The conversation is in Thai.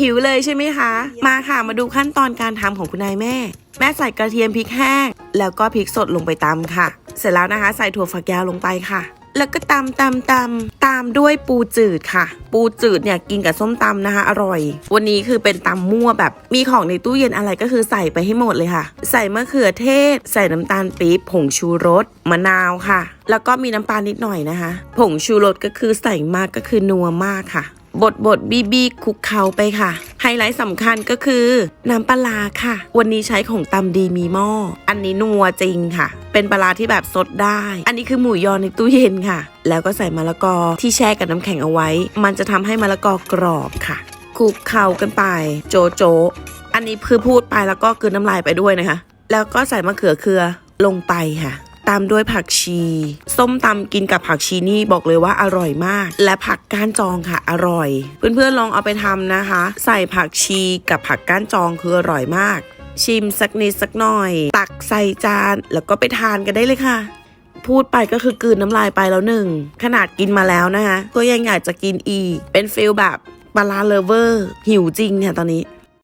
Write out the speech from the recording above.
หิวเลยใช่ไหมคะ มาค่ะมาดูขั้นตอนการทำของคุณนายแม่ แม่ใส่กระเทียมพริกแห้ง แล้วก็พริกสดลงไปตำค่ะ เสร็จแล้วนะคะ ใส่ถั่วฝักยาวลงไปค่ะ แล้วก็ตำตำตำตามด้วยปูจืดค่ะ ปูจืดเนี่ยกินกับส้มตำนะคะ อร่อย วันนี้คือเป็นตำมั่วแบบมีของในตู้เย็นอะไรก็คือใส่ไปให้หมดเลยค่ะ ใส่มะเขือเทศ ใส่น้ำตาลปี๊บผงชูรสมะนาวค่ะ แล้วก็มีน้ำปลานิดหน่อยนะคะ ผงชูรสก็คือใส่มากก็คือนัวมากค่ะ บดบดบีบีคุกเคล้าไปค่ะ ไฮไลท์สำคัญก็คือ น้ำปลาค่ะ วันนี้ใช้ของตำดีมีหม้อ อันนี้นัวจริงค่ะ เป็นปลาที่แบบสดได้ อันนี้คือหมูยอในตู้เย็นค่ะ แล้วก็ใส่มะละกอที่แช่กับน้ำแข็งเอาไว้ มันจะทำให้มะละกอกรอบค่ะคุกเคล้ากันไป โจโจ อันนี้คือพูดไปแล้วก็กลืนน้ำลายไปด้วยนะคะ แล้วก็ใส่มะเขือเคือลงไปค่ะ ตามด้วยผักชี ส้มตำกินกับผักชีนี่บอกเลยว่าอร่อยมาก และผักก้านจองค่ะอร่อย เพื่อนๆลองเอาไปทำนะคะ ใส่ผักชีกับผักก้านจองคืออร่อยมาก ชิมสักนิดสักหน่อย ตักใส่จานแล้วก็ไปทานกันได้เลยค่ะพูดไปก็คือกืนน้ำลายไปแล้วหนึ่ง ขนาดกินมาแล้วนะคะก็ยังอยากจะกินอีก เป็นฟิลแบบปลาร้าเลเวอร์ หิวจริงค่ะตอนนี้